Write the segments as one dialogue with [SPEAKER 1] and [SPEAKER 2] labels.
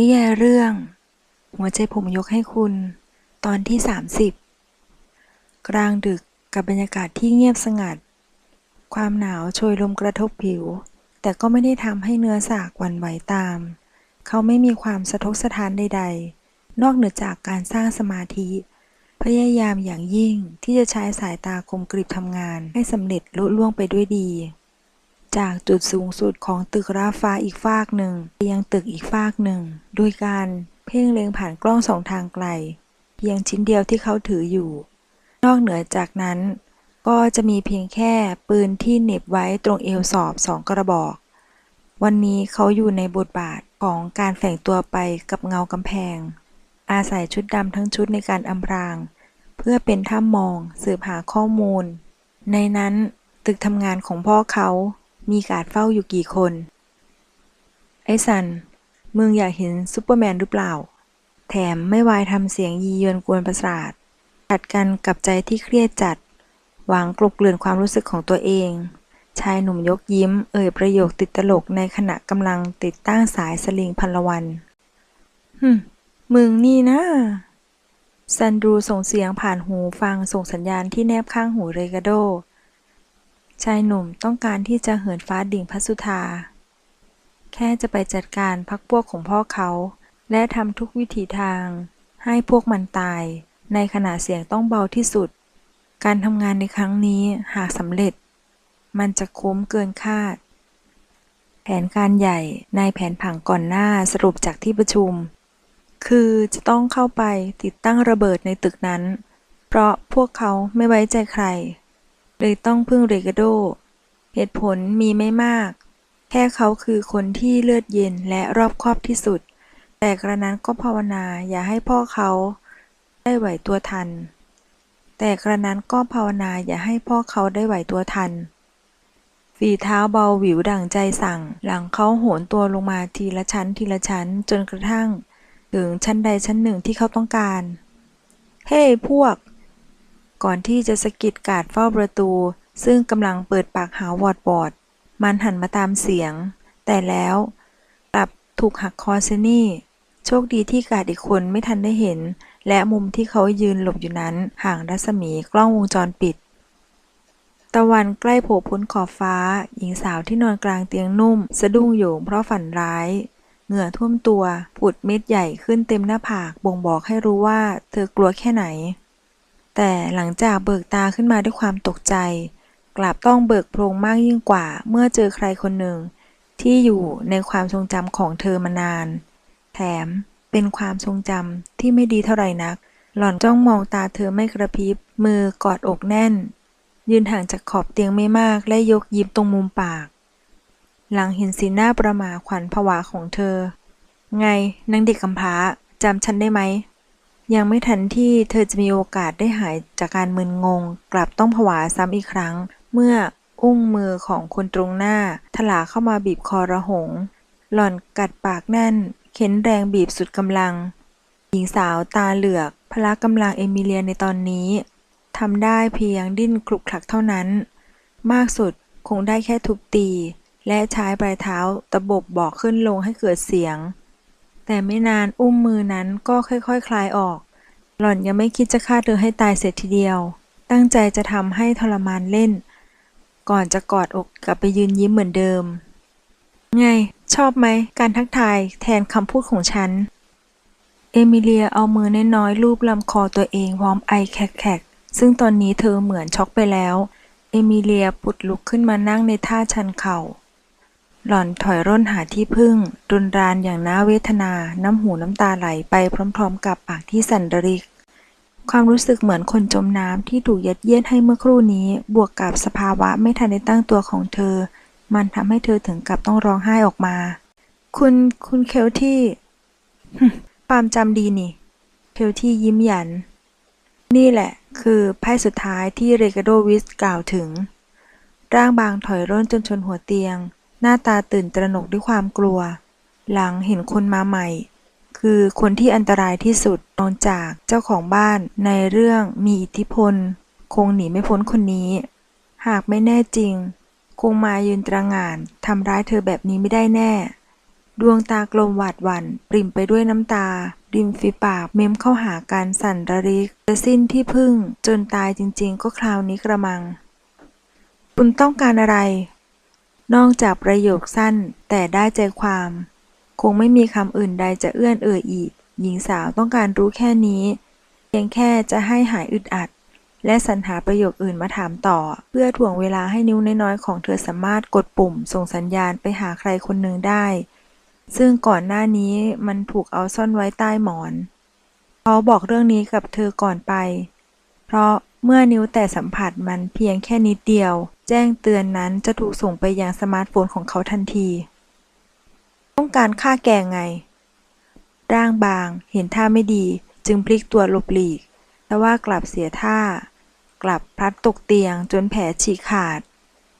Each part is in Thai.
[SPEAKER 1] นิยายเรื่อง หัวใจผมยกให้คุณ ตอนที่ 30 กลางดึกกับบรรยากาศที่เงียบสงัด ความหนาวโชยลมกระทบผิว แต่ก็ไม่ได้ทำให้เนื้อสากวันไหวตาม เขาไม่มีความสะทกสะท้านใด ๆ นอกเหนือจากการสร้างสมาธิ พยายามอย่างยิ่งที่จะใช้สายตาคมกริบทำงานให้สำเร็จลุล่วงไปด้วยดี จากจุดสูงสุดของตึกราฟ้าอีกฟากหนึ่งไปยังตึกอีกฟากหนึ่ง โดยการเพ่งเล็งผ่านกล้องสองทางไกล เพียงชิ้นเดียวที่เขาถืออยู่ นอกเหนือจากนั้น ก็จะมีเพียงแค่ปืนที่เหน็บไว้ตรงเอวสอบสองกระบอก วันนี้เขาอยู่ในบทบาทของการแฝงตัวไปกับเงากำแพง อาศัยชุดดำทั้งชุดในการอำพราง เพื่อเป็นท่ามองสืบหาข้อมูล ในนั้นตึกทำงานของพ่อเขา มีการเฝ้าอยู่กี่คน ไอ้สัน มึงอยากเห็นซูเปอร์แมนหรือเปล่า แถมไม่วายทำเสียงยียวนกวนประสาทขัดกันกับใจที่เครียดจัด หวังกลบเกลื่อนความรู้สึกของตัวเอง ชายหนุ่มยกยิ้ม เอ่ยประโยคติดตลกในขณะกำลังติดตั้งสายสลิงพันละวันฮึมมึงนี่นะซันดูส่งเสียงผ่านหูฟังส่งสัญญาณที่แนบข้างหูเรกาโด ชายหนุ่มต้องการที่จะเหินฟ้าดิ่งพัสุธา แค่จะไปจัดการพักพวกของพ่อเขา และทำทุกวิถีทาง ให้พวกมันตาย ในขณะเสียงต้องเบาที่สุด การทำงานในครั้งนี้หากสำเร็จ มันจะคุ้มเกินคาด แผนการใหญ่ในแผนผังก่อนหน้าสรุปจากที่ประชุม คือจะต้องเข้าไปติดตั้งระเบิดในตึกนั้น เพราะพวกเขาไม่ไว้ใจใคร เลยต้องพึ่งเรกาโด เหตุผลมีไม่มาก แค่เขาคือคนที่เลือดเย็นและรอบคอบที่สุด แต่กระนั้นก็ภาวนาอย่าให้พ่อเขาได้ไหวตัวทัน แต่กระนั้นก็ภาวนาอย่าให้พ่อเขาได้ไหวตัวทัน ฝีเท้าเบาหวิวดั่งใจสั่ง หลังเขาโหนตัวลงมาทีละชั้นทีละชั้นจนกระทั่ง ถึงชั้นใดชั้นหนึ่งที่เขาต้องการ เฮ้พวก ก่อนที่จะสะกิดกาดเฝ้าประตู ซึ่งกำลังเปิดปากหาวอดบอด มันหันมาตามเสียง แต่แล้วกลับถูกหักคอเซนี่ โชคดีที่กาดอีกคนไม่ทันได้เห็น และมุมที่เขายืนหลบอยู่นั้น ห่างรัศมีกล้องวงจรปิด ตะวันใกล้โผล่พ้นขอบฟ้า หญิงสาวที่นอนกลางเตียงนุ่ม สะดุ้งโยงเพราะฝันร้ายเหงื่อท่วมตัว ผุดเม็ดใหญ่ขึ้นเต็มหน้าผาก บ่งบอกให้รู้ว่า เธอกลัวแค่ไหน แต่หลังจากเบิกตาขึ้นมาด้วยความตกใจ กลับต้องเบิกโพรงมากยิ่งกว่าเมื่อเจอใครคนหนึ่ง ที่อยู่ในความทรงจำของเธอมานาน แถมเป็นความทรงจำที่ไม่ดีเท่าไหร่นัก หล่อนจ้องมองตาเธอไม่กระพริบ มือกอดอกแน่น ยืนห่างจากขอบเตียงไม่มากและยกยิ้มตรงมุมปาก หลังเห็นสีหน้าประหม่าขวัญผวาของเธอ ไงนางเด็กกำพร้าจำฉันได้ไหม ยังไม่ทันที่เธอจะมีโอกาสได้หายจากการมึนงง กลับต้องผวาซ้ำอีกครั้ง เมื่ออุ้งมือของคนตรงหน้า ถลาเข้ามาบีบคอระหง หล่อนกัดปากแน่น เข็นแรงบีบสุดกำลัง หญิงสาวตาเหลือก พละกำลังเอมิเลียในตอนนี้ทำได้เพียงดิ้นคลุกคลักเท่านั้น มากสุดคงได้แค่ทุบตี และใช้ปลายเท้าตะบบบบอกขึ้นลงให้เกิดเสียง แต่ไม่นานอุ้มมือนั้นก็ค่อยๆคคลายออก หล่อนยังไม่คิดจะฆ่าเธอให้ตายเสร็จทีเดียว ตั้งใจจะทำให้ทรมานเล่น ก่อนจะกอดอกกลับไปยืนยิ้มเหมือนเดิม ไง ชอบไหม การทักทายแทนคำพูดของฉัน เอมิเลียเอามือน้อยๆลูบลำคอตัวเองพร้อมไอแขกๆซึ่งตอนนี้เธอเหมือนช็อกไปแล้ว เอมิเลียปุดลุกขึ้นมานั่งในท่าชันเข่า หล่อนถอยร่นหาที่พึ่งรุนรานอย่างน่าเวทนา น้ำหูน้ำตาไหลไปพร้อมๆ กับปากที่สั่นระริก ความรู้สึกเหมือนคนจมน้ำที่ถูกยัดเยียดให้เมื่อครู่นี้ บวกกับสภาวะไม่ทันได้ตั้งตัวของเธอ มันทำให้เธอถึงกับต้องร้องไห้ออกมา คุณ คุณเคลที่ความจำดีนี่ เคลที่ยิ้มหยัน นี่แหละ คือไพ่สุดท้ายที่เรกาโดวิสกล่าวถึง ร่างบางถอยร่นจนชนหัวเตียง หน้าตาตื่นตระหนกด้วยความกลัว หลังเห็นคนมาใหม่ คือคนที่อันตรายที่สุดนอกจากเจ้าของบ้านในเรื่องมีอิทธิพล คงหนีไม่พ้นคนนี้ หากไม่แน่จริง คงมายืนตระงานทำร้ายเธอแบบนี้ไม่ได้แน่ ดวงตากลมหวาดหวั่นปริ่มไปด้วยน้ำตา ริมฝีปากเม้มเข้าหากันสั่นระริกจะสิ้นที่พึ่งจนตายจริงๆ ก็คราวนี้กระมัง คุณต้องการอะไร นอกจากประโยคสั้นแต่ได้ใจความ คงไม่มีคำอื่นใดจะเอื้อนเอ่ยอีก หญิงสาวต้องการรู้แค่นี้ เพียงแค่จะให้หายอึดอัด และสรรหาประโยคอื่นมาถามต่อ เพื่อถ่วงเวลาให้นิ้วน้อยๆของเธอสามารถกดปุ่ม ส่งสัญญาณไปหาใครคนหนึ่งได้ ซึ่งก่อนหน้านี้มันถูกเอาซ่อนไว้ใต้หมอนเขาบอกเรื่องนี้กับเธอก่อนไป เพราะเมื่อนิ้วแต่สัมผัสมันเพียงแค่นิดเดียว แจ้งเตือนนั้นจะถูกส่งไปยังสมาร์ทโฟนของเขาทันที ต้องการฆ่าแกไง ร่างบางเห็นท่าไม่ดีจึงพลิกตัวหลบหลีก แต่ว่ากลับเสียท่า กลับพลัดตกเตียงจนแผลฉีกขาด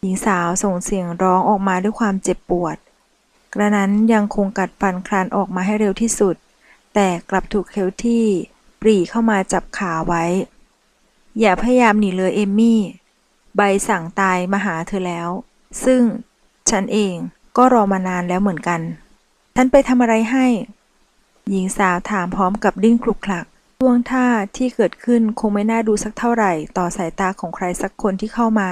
[SPEAKER 1] หญิงสาวส่งเสียงร้องออกมาด้วยความเจ็บปวด กระนั้นยังคงกัดฟันคลานออกมาให้เร็วที่สุด แต่กลับถูกเคลที่ ปรีเข้ามาจับขาไว้ อย่าพยายามหนีเลยเอมมี่ ใบสั่งตายมาหาเธอแล้ว ซึ่งฉันเองก็รอมานานแล้วเหมือนกัน ฉันไปทำอะไรให้ หญิงสาวถามพร้อมกับดิ้นคลุกคลักท่วงท่าที่เกิดขึ้นคงไม่น่าดูสักเท่าไหร่ต่อสายตาของใครสักคนที่เข้ามา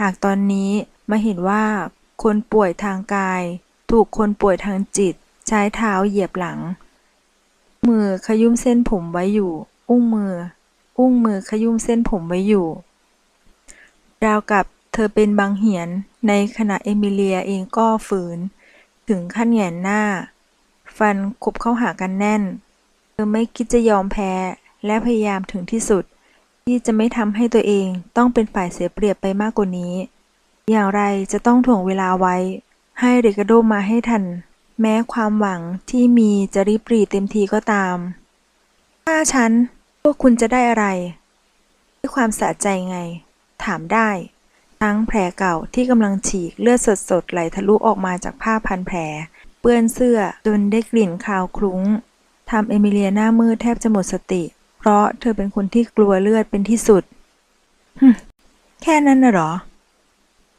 [SPEAKER 1] หากตอนนี้มาเห็นว่า คนป่วยทางกาย ถูกคนป่วยทางจิต ใช้เท้าเหยียบหลัง มือขยุ้มเส้นผมไว้อยู่ อุ้งมือ อุ้งมือขยุ้มเส้นผมไว้อยู่ ราวกับเธอเป็นบางเหียน ในขณะเอมิเลียเองก็ฝืน ถึงขั้นแหงนหน้า ฟันขบเข้าหากันแน่น เธอไม่คิดจะยอมแพ้ และพยายามถึงที่สุด ที่จะไม่ทำให้ตัวเองต้องเป็นฝ่ายเสียเปรียบไปมากกว่านี้ อย่างไรจะต้องถ่วงเวลาไว้ ให้เรกาโดมาให้ทัน แม้ความหวังที่มีจะริบหรีเต็มทีก็ตาม ถ้าฉันพวกคุณจะได้อะไร ด้วยความสะใจไง ถามได้ ทั้งแผลเก่าที่กำลังฉีกเลือดสดๆไหลทะลุออกมาจากผ้าพันแผล เปื้อนเสื้อจนได้กลิ่นคาวคลุ้งทำเอมิเลียหน้ามืดแทบจะหมดสติ เพราะเธอเป็นคนที่กลัวเลือดเป็นที่สุดฮึแค่นั้นน่ะหรอ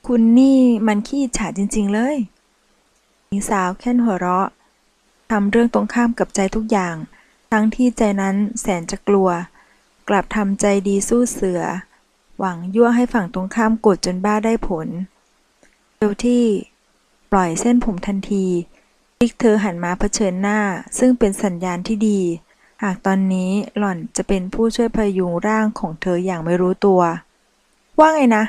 [SPEAKER 1] คุณนี่มันขี้ฉาจริง ๆ เลยหญิงสาวแค่นหัวเราะทำเรื่องตรงข้ามกับใจทุกอย่าง ทั้งที่ใจนั้นแสนจะกลัว กลับทำใจดีสู้เสือ หวังยั่วให้ฝั่งตรงข้ามกดจนบ้าได้ผลเร็วที่ ปล่อยเส้นผมทันทีลิกเธอหันมาเผชิญหน้า ซึ่งเป็นสัญญาณที่ดี หากตอนนี้หล่อนจะเป็นผู้ช่วยพยุงร่างของเธออย่างไม่รู้ตัว ว่าไงนะ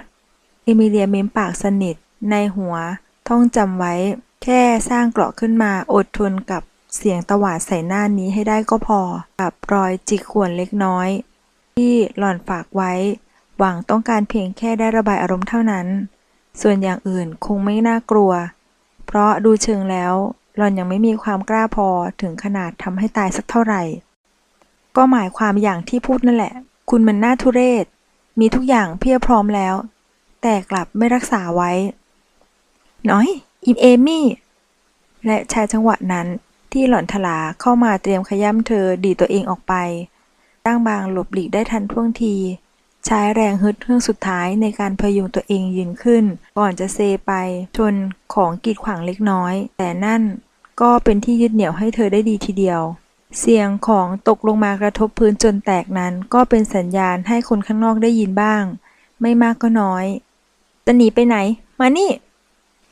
[SPEAKER 1] เอมิเลียเม้มปากสนิท ในหัว ท่องจำไว้ แค่สร้างเกราะขึ้นมาอดทนกับเสียงตวาดใส่หน้านี้ให้ได้ก็พอ กับรอยจิกข่วนเล็กน้อย ที่หล่อนฝากไว้ หวังต้องการเพียงแค่ได้ระบายอารมณ์เท่านั้น ส่วนอย่างอื่นคงไม่น่ากลัว เพราะดูเชิงแล้วหล่อนยังไม่มีความกล้าพอถึงขนาดทำให้ตายสักเท่าไหร่ ก็หมายความอย่างที่พูดนั่นแหละ คุณมันน่าทุเรศ มีทุกอย่างเพียบพร้อมแล้ว แต่กลับไม่รักษาไว้ น้อย อินเอมี่ และชายจังหวะนั้นที่หล่อนทลาเข้ามาเตรียมขย้ำเธอดีตัวเองออกไปร่างบางหลบหลีกได้ทันท่วงที ใช้แรงฮึดเรื่องสุดท้ายในการพยุงตัวเองยืนขึ้น ก่อนจะเซไป ชนของกีดขวางเล็กน้อย แต่นั่นก็เป็นที่ยึดเหนี่ยวให้เธอได้ดีทีเดียว เสียงของตกลงมากระทบพื้นจนแตกนั้น ก็เป็นสัญญาณให้คนข้างนอกได้ยินบ้าง ไม่มากก็น้อย จะหนีไปไหน มานี่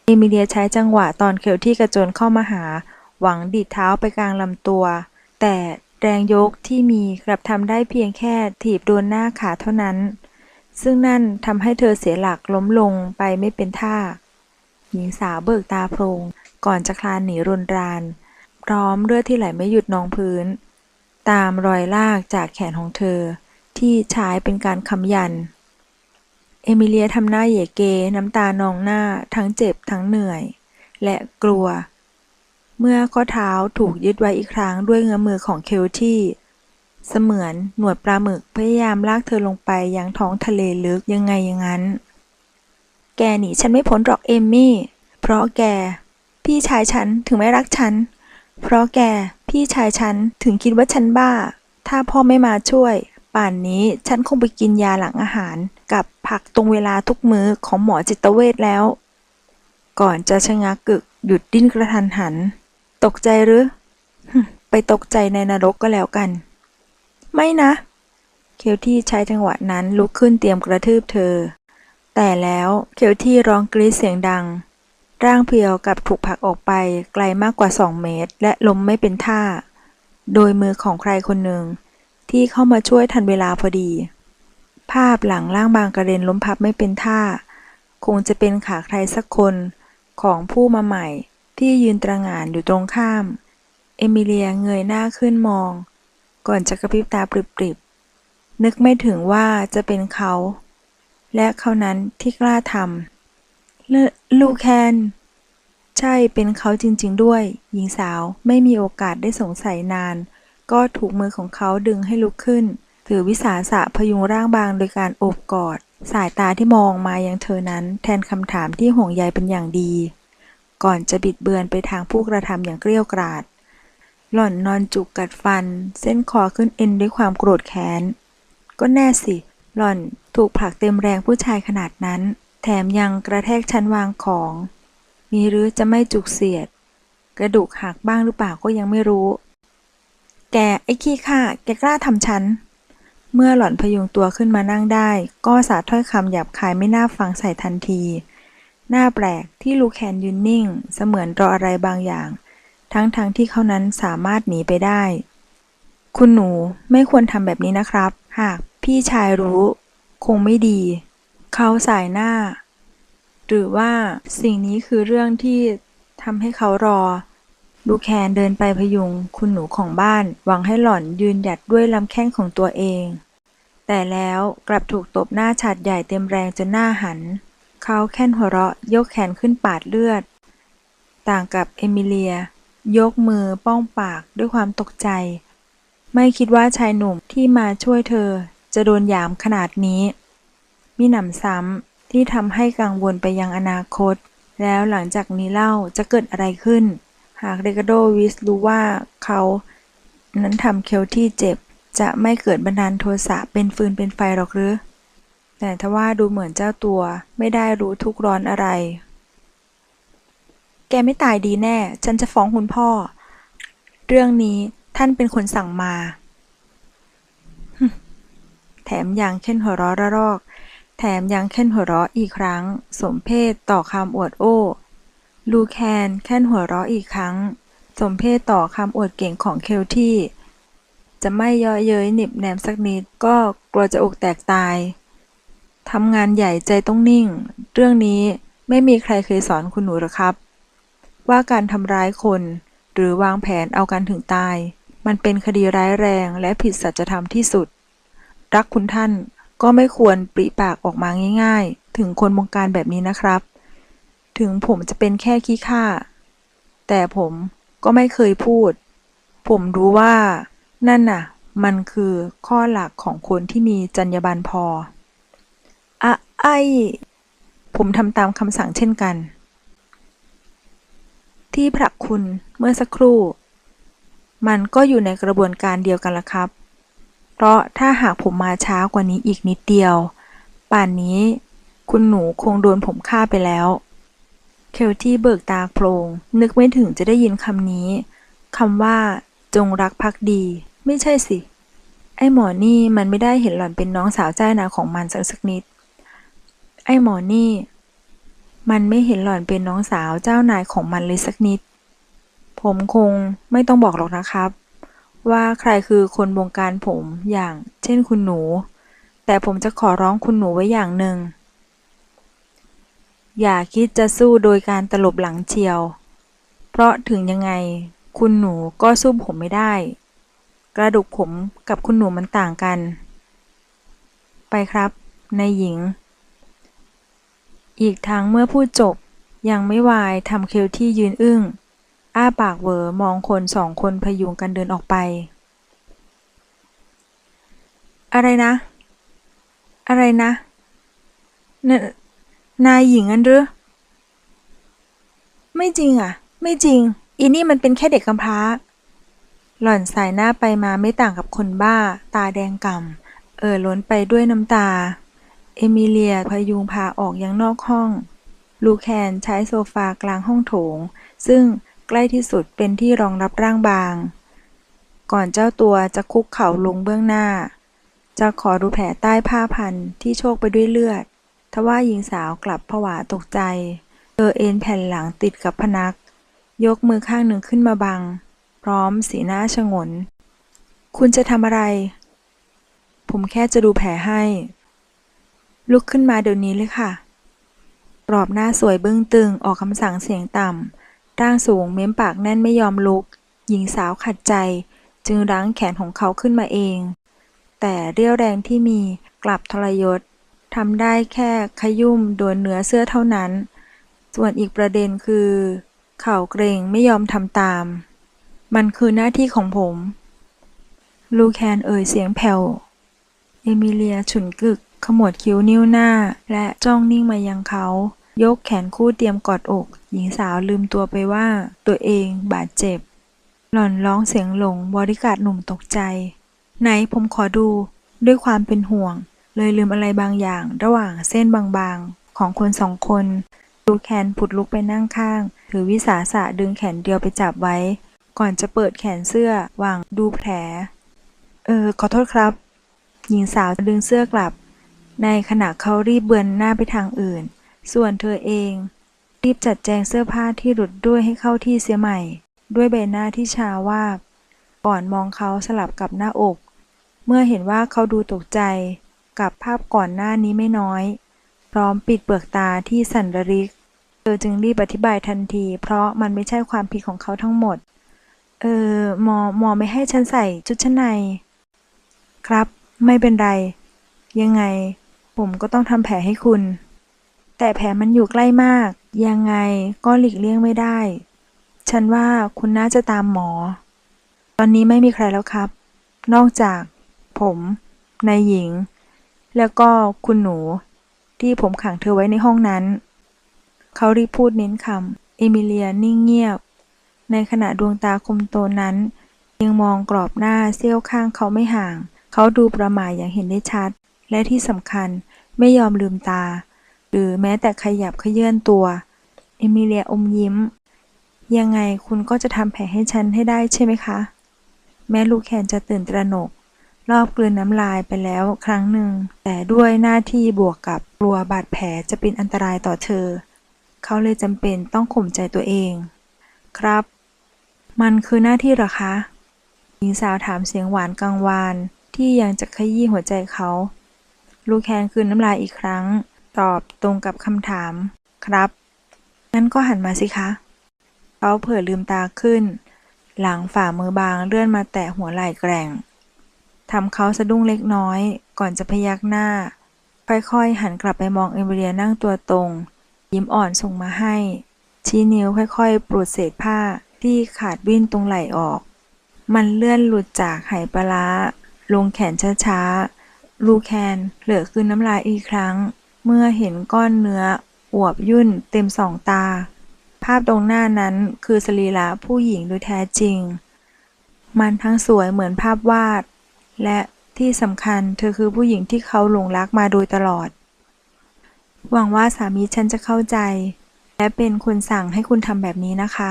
[SPEAKER 1] เอมิเลียใช้จังหวะตอนเคลที่กระโจนเข้ามาหา หวังดีดเท้าไปกลางลำตัว แต่ แรงยกที่มีกลับทำได้เพียงแค่ถีบโดนหน้าขาเท่านั้น ซึ่งนั่นทำให้เธอเสียหลักล้มลงไปไม่เป็นท่า หญิงสาวเบิกตาโพลงก่อนจะคลานหนีรุนราน พร้อมเลือดที่ไหลไม่หยุดนองพื้น ตามรอยลากจากแขนของเธอ ที่ใช้เป็นการคำยัน เอมิเลียทำหน้าเหยเก น้ำตานองหน้าทั้งเจ็บทั้งเหนื่อย และกลัว เมื่อข้อเท้าถูกยึดไว้อีกครั้งด้วยเงื้อมือของเคลที่ เสมือนหนวดปลาหมึกพยายามลากเธอลงไปยังท้องทะเลลึกยังไงอย่างนั้น แกหนีฉันไม่พ้นหรอกเอมมี่ เพราะแก พี่ชายฉันถึงไม่รักฉัน เพราะแกพี่ชายฉันถึงคิดว่าฉันบ้า ถ้าพ่อไม่มาช่วย ป่านนี้ฉันคงไปกินยาหลังอาหาร กับผักตรงเวลาทุกมื้อของหมอจิตเวชแล้ว ก่อนจะชะงักกึกหยุดดิ้นกระทันหัน ตกใจหรือ ไปตกใจในนรกก็แล้วกัน ไม่นะ เคลที่ใช้จังหวะนั้นลุกขึ้นเตรียมกระทืบเธอ แต่แล้วเคลที่ร้องกรีดเสียงดัง ร่างเพียวกับถูกผลักออกไปไกลมากกว่า2เมตร และล้มไม่เป็นท่า โดยมือของใครคนหนึ่ง ที่เข้ามาช่วยทันเวลาพอดี ภาพหลังร่างบางกระเด็นล้มพับไม่เป็นท่า คงจะเป็นขาใครสักคนของผู้มาใหม่ ที่ยืนตระหง่านอยู่ตรงข้าม เอมิเลียเงยหน้าขึ้นมอง ก่อนจะกระพริบตาปริบๆ นึกไม่ถึงว่าจะเป็นเขา และเขานั้นที่กล้าทำลลูแคน ใช่เป็นเขาจริงๆด้วย หญิงสาวไม่มีโอกาสได้สงสัยนาน ก็ถูกมือของเขาดึงให้ลุกขึ้น ถือวิสาสะพยุงร่างบางโดยการโอบกอด สายตาที่มองมายังเธอนั้นแทนคำถามที่ห่วงใยเป็นอย่างดี ก่อนจะบิดเบือนไปทางผู้กระทำอย่างเกรี้ยวกราด หล่อนนอนจุกกัดฟัน เส้นคอขึ้นเอ็นด้วยความโกรธแค้น ก็แน่สิ หล่อนถูกผลักเต็มแรงผู้ชายขนาดนั้น แถมยังกระแทกชั้นวางของ มีหรือจะไม่จุกเสียด กระดูกหักบ้างหรือเปล่าก็ยังไม่รู้ แกไอ้ขี้ข้าแกกล้าทำฉันเมื่อหล่อนพยุงตัวขึ้นมานั่งได้ ก็สาดถ้อยคำหยาบคายไม่น่าฟังใส่ทันที น้าแปลกที่ลูแคนยืนนิ่ง เสมือนรออะไรบางอย่าง ทั้งๆทที่เขานั้นสามารถหนีไปได้ คุณหนูไม่ควรทำแบบนี้นะครับ หากพี่ชายรู้ คงไม่ดี เขาสายหน้า หรือว่าสิ่งนี้คือเรื่องที่ทำให้เขารอ ลูแคนเดินไปพยุง คุณหนูของบ้าน หวังให้หล่อนยืนหยัดด้วยลำแข้งของตัวเอง แต่แล้วกลับถูกตบหน้าฉาดใหญ่เต็มแรงจนหน้าหัน เขาแค่นหัวเราะยกแขนขึ้นปาดเลือด ต่างกับเอมิเลีย ยกมือป้องปากด้วยความตกใจ ไม่คิดว่าชายหนุ่มที่มาช่วยเธอจะโดนหยามขนาดนี้ มีหนำซ้ำที่ทำให้กังวลไปยังอนาคต แล้วหลังจากนี้เล่าจะเกิดอะไรขึ้น หากเรกาโดวิสรู้ว่าเขานั้นทำเคลที่เจ็บจะไม่เกิดบันดาลโทสะเป็นฟืนเป็นไฟหรอกหรือ แต่ทว่าดูเหมือนเจ้าตัวไม่ได้รู้ทุกร้อนอะไร แกไม่ตายดีแน่ ฉันจะฟ้องคุณพ่อ เรื่องนี้ท่านเป็นคนสั่งมา แถมยังเค้นหัวเราะระรอก แถมยังเค้นหัวเราะอีกครั้ง สมเพศต่อคำอวดโอ้ ลูแคนแค้นหัวเราะอีกครั้ง สมเพศต่อคำอวดเก่งของเคลที่ จะไม่ย่อเย้ยหนิบแนมสักนิดก็กลัวจะอกแตกตาย ทำงานใหญ่ใจต้องนิ่ง เรื่องนี้ไม่มีใครเคยสอนคุณหนูหรอกครับ ว่าการทำร้ายคน หรือวางแผนเอากันถึงตาย มันเป็นคดีร้ายแรงและผิดสัจธรรมที่สุด รักคุณท่านก็ไม่ควรปริปากออกมาง่าย ๆ ถึงคนวงการแบบนี้นะครับ ถึงผมจะเป็นแค่ขี้ข้าแต่ผมก็ไม่เคยพูด ผมรู้ว่า นั่นน่ะ มันคือข้อหลักของคนที่มีจรรยาบรรณพออ ไอ ผมทำตามคำสั่งเช่นกัน ที่ผลักคุณเมื่อสักครู่ มันก็อยู่ในกระบวนการเดียวกันละครับ เพราะถ้าหากผมมาช้ากว่านี้อีกนิดเดียว ป่านนี้ คุณหนูคงโดนผมฆ่าไปแล้ว เคลที่เบิกตาโพลงนึกไม่ถึงจะได้ยินคำนี้คำว่า จงรักภักดี ไม่ใช่สิ ไอ้หมอนี่มันไม่ได้เห็นหล่อนเป็นน้องสาวเจ้านาของมันสักสักนิด ไอ้หมอนี่ มันไม่เห็นหล่อนเป็นน้องสาวเจ้านายของมันเลยสักนิด ผมคงไม่ต้องบอกหรอกนะครับ ว่าใครคือคนบงการผมอย่างเช่นคุณหนู แต่ผมจะขอร้องคุณหนูไว้อย่างหนึ่ง อย่าคิดจะสู้โดยการตลบหลังเชียว เพราะถึงยังไงคุณหนูก็สู้ผมไม่ได้ กระดูกผมกับคุณหนูมันต่างกัน ไปครับนายหญิง อีกทั้งเมื่อพูดจบ ยังไม่วายทำเคลที่ยืนอึ้ง อ้าปากเวอมองคนสองคนพยุงกันเดินออกไป อะไรนะ อะไรนะนนายหญิงอันหรือ ไม่จริงอะ ไม่จริง อีนี่มันเป็นแค่เด็กกำพร้า หล่อนสายหน้าไปมาไม่ต่างกับคนบ้า ตาแดงก่ำเอ่อล้นไปด้วยน้ำตา เอมิเลียพยุงพาออกยังนอกห้อง ลูแคนใช้โซฟากลางห้องโถง ซึ่งใกล้ที่สุดเป็นที่รองรับร่างบาง ก่อนเจ้าตัวจะคุกเข่าลงเบื้องหน้า จะขอดูแผลใต้ผ้าพันที่โชกไปด้วยเลือด ทว่าหญิงสาวกลับผวาตกใจ เธอเอ็นแผ่นหลังติดกับพนัก ยกมือข้างหนึ่งขึ้นมาบัง พร้อมสีหน้าชงน คุณจะทำอะไร ผมแค่จะดูแผลให้ ลุกขึ้นมาเดี๋ยวนี้เลยค่ะ กรอบหน้าสวยเบื้องตึงออกคำสั่งเสียงต่ำ ร่างสูงเม้มปากแน่นไม่ยอมลุก หญิงสาวขัดใจ จึงรั้งแขนของเขาขึ้นมาเอง แต่เรี่ยวแรงที่มีกลับทรยศทำได้แค่ขยุ่มโดนเนื้อเสื้อเท่านั้น ส่วนอีกประเด็นคือ เข่าเกรงไม่ยอมทำตาม มันคือหน้าที่ของผม ลูแคนเอ่ยเสียงแผ่ว เอมิเลียฉุนกึก ขมวดคิ้วนิ้วหน้า และจ้องนิ่งมายังเขา ยกแขนคู่เตรียมกอดอก หญิงสาวลืมตัวไปว่า ตัวเองบาดเจ็บ หล่อนร้องเสียงหลงบริการหนุ่มตกใจ ไหนผมขอดู ด้วยความเป็นห่วง เลยลืมอะไรบางอย่าง ระหว่างเส้นบางๆ ของคนสองคนลูแคนผุดลุกไปนั่งข้าง ถือวิสาสะดึงแขนเดียวไปจับไว้ ก่อนจะเปิดแขนเสื้อวางดูแผล เออ ขอโทษครับ หญิงสาวดึงเสื้อกลับ ในขณะเขารีบเบือนหน้าไปทางอื่น ส่วนเธอเอง รีบจัดแจงเสื้อผ้าที่หลุดด้วยให้เข้าที่เสียใหม่ ด้วยใบหน้าที่ชาวาบ ก่อนมองเขาสลับกับหน้าอก เมื่อเห็นว่าเขาดูตกใจ กับภาพก่อนหน้านี้ไม่น้อย พร้อมปิดเปลือกตาที่สั่นระริก เธอจึงรีบอธิบายทันที เพราะมันไม่ใช่ความผิดของเขาทั้งหมด เออหมอหมอไม่ให้ฉันใส่ชุดชั้นใน ครับ ไม่เป็นไร ยังไง ผมก็ต้องทำแผลให้คุณ แต่แผลมันอยู่ใกล้มาก ยังไงก็หลีกเลี่ยงไม่ได้ ฉันว่าคุณน่าจะตามหมอ ตอนนี้ไม่มีใครแล้วครับ นอกจาก ผมนายหญิง แล้วก็คุณหนู ที่ผมขังเธอไว้ในห้องนั้น เขารีบพูดเน้นคำเอมิเลียนิ่งเงียบ ในขณะดวงตาคมโตนั้น ยังมองกรอบหน้าเสี้ยวข้างเขาไม่ห่าง เขาดูประหม่าอย่างเห็นได้ชัด และที่สำคัญไม่ยอมลืมตา หรือแม้แต่ขยับขยื่นตัว เอมิเลียอมยิ้ม ยังไงคุณก็จะทำแผลให้ฉันให้ได้ใช่ไหมคะ แม้ลูกแคนจะตื่นตระหนก รอบกลืนน้ำลายไปแล้วครั้งหนึ่ง แต่ด้วยหน้าที่บวกกับกลัวบาดแผลจะเป็นอันตรายต่อเธอ เขาเลยจำเป็นต้องข่มใจตัวเอง ครับ มันคือหน้าที่หรอคะหญิงสาวถามเสียงหวานกังวานที่ยังจะขยี้หัวใจเขา ลูแคนคืนน้ำลายอีกครั้ง ตอบตรงกับคำถาม ครับ งั้นก็หันมาสิคะ เขาเผลอลืมตาขึ้น หลังฝ่ามือบางเลื่อนมาแตะหัวไหล่แกร่งทำเขาสะดุ้งเล็กน้อย ก่อนจะพยักหน้า ค่อยๆ หันกลับไปมองเอมิเลียนั่งตัวตรง ยิ้มอ่อนส่งมาให้ ชี้นิ้วค่อยๆ ปลุดเศษผ้าที่ขาดวิ่นตรงไหล่ออก มันเลื่อนหลุดจากไหปลาร้าลงแขนช้าๆ ลูแคนเหลือคืนน้ำลายอีกครั้ง เมื่อเห็นก้อนเนื้ออวบยุ่นเต็มสองตา ภาพตรงหน้านั้นคือสรีระผู้หญิงโดยแท้จริง มันทั้งสวยเหมือนภาพวาด และที่สำคัญเธอคือผู้หญิงที่เขาหลงรักมาโดยตลอด หวังว่าสามีฉันจะเข้าใจ และเป็นคนสั่งให้คุณทำแบบนี้นะคะ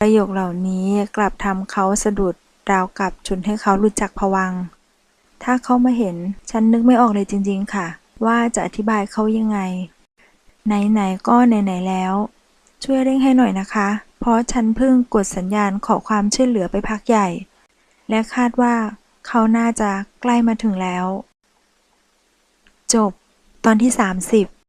[SPEAKER 1] ประโยคเหล่านี้กลับทำเขาสะดุดราวกับฉุนให้เขารู้จักผวัง ถ้าเขามาเห็น ฉันนึกไม่ออกเลยจริงๆค่ะ ว่าจะอธิบายเขายังไง ไหนๆก็ไหนๆแล้ว ช่วยเร่งให้หน่อยนะคะ เพราะฉันเพิ่งกดสัญญาณขอความช่วยเหลือไปพักใหญ่ และคาดว่าเขาน่าจะใกล้มาถึงแล้ว จบ ตอนที่ 30